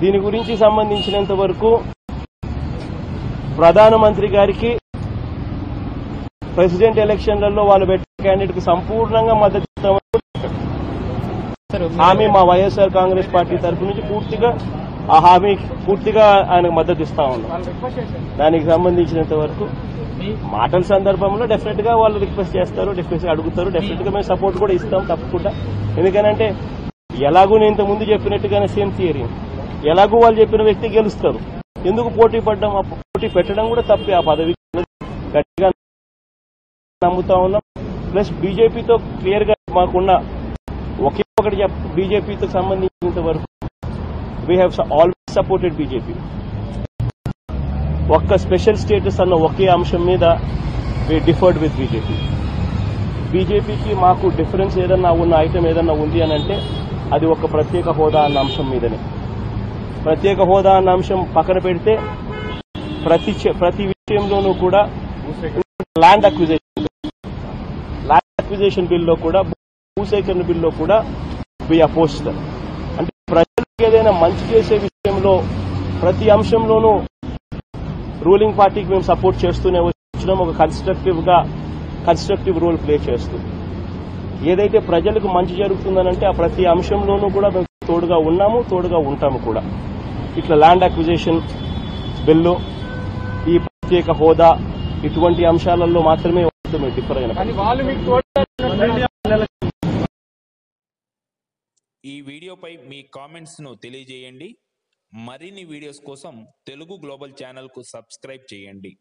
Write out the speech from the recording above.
దీని గురించి సంబంధించినంత వరకు ప్రధానమంత్రి గారికి ప్రెసిడెంట్ ఎలక్షన్లలో వాళ్ళు పెట్టే క్యాండిడేట్కి సంపూర్ణంగా మద్దతు హామీ మా వైఎస్ఆర్ కాంగ్రెస్ పార్టీ తరఫు నుంచి పూర్తిగా ఆ హామీ పూర్తిగా ఆయనకు మద్దతు ఇస్తా ఉన్నాం. దానికి సంబంధించినంత వరకు మాటల సందర్భంలో డెఫినెట్గా వాళ్ళు రిక్వెస్ట్ చేస్తారు డెఫినెట్ అడుగుతారు డెఫినెట్గా మేము సపోర్ట్ కూడా ఇస్తాం తప్పకుండా. ఎందుకనంటే ఎలాగూ నేను ఇంత ముందు చెప్పినట్టుగానే సేమ్ థియరీ ఎలాగో వాళ్ళు చెప్పిన వ్యక్తి గెలుస్తారు. ఎందుకు పోటీ పడ్డం? ఆ పోటీ పెట్టడం కూడా తప్పే. ఆ పదవి గట్టిగా నమ్ముతా ఉన్నాం. ప్లస్ బీజేపీతో క్లియర్గా మాకున్న ఒకే ఒకటి చెప్ బీజేపీతో సంబంధించినంత వరకు we have always supported BJP. ఒక్క స్పెషల్ స్టేటస్ అన్న ఒకే అంశం మీద వి డిఫర్డ్ విత్ బీజేపీ. బీజేపీకి మాకు డిఫరెన్స్ ఏదన్నా ఉన్న ఐటమ్ ఏదన్నా ఉంది అని అంటే అది ఒక ప్రత్యేక హోదా అన్న అంశం మీదనే. ప్రత్యేక హోదా అన్న అంశం పక్కన పెడితే ప్రతి ప్రతి విషయంలోనూ కూడా ల్యాండ్ అక్విజేషన్ ల్యాండ్ అక్విజేషన్ బిల్లో కూడా భూసేకరణ బిల్లో కూడా వి అపోజ్ అంటే ప్రజలకు ఏదైనా మంచి చేసే విషయంలో ప్రతి అంశంలోనూ రూలింగ్ పార్టీకి మేము సపోర్ట్ చేస్తూనే వచ్చినాం. ఒక కన్స్ట్రక్టివ్గా కన్స్ట్రక్టివ్ రోల్ ప్లే చేస్తూ. ఏదైతే ప్రజలకు మంచి జరుగుతుందనంటే ఆ ప్రతి అంశంలోనూ కూడా మేము తోడుగా ఉన్నాము తోడుగా ఉంటాము కూడా. ఇట్లా ల్యాండ్ అక్విజిషన్ బిల్లు ఈ ప్రత్యేక హోదా ఇటువంటి అంశాలలో మాత్రమే డిఫర్ అయిన ఈ వీడియోపై మీ కామెంట్స్ను తెలియజేయండి. మరిన్ని వీడియోస్ కోసం తెలుగు గ్లోబల్ ఛానల్కు సబ్స్క్రైబ్ చేయండి.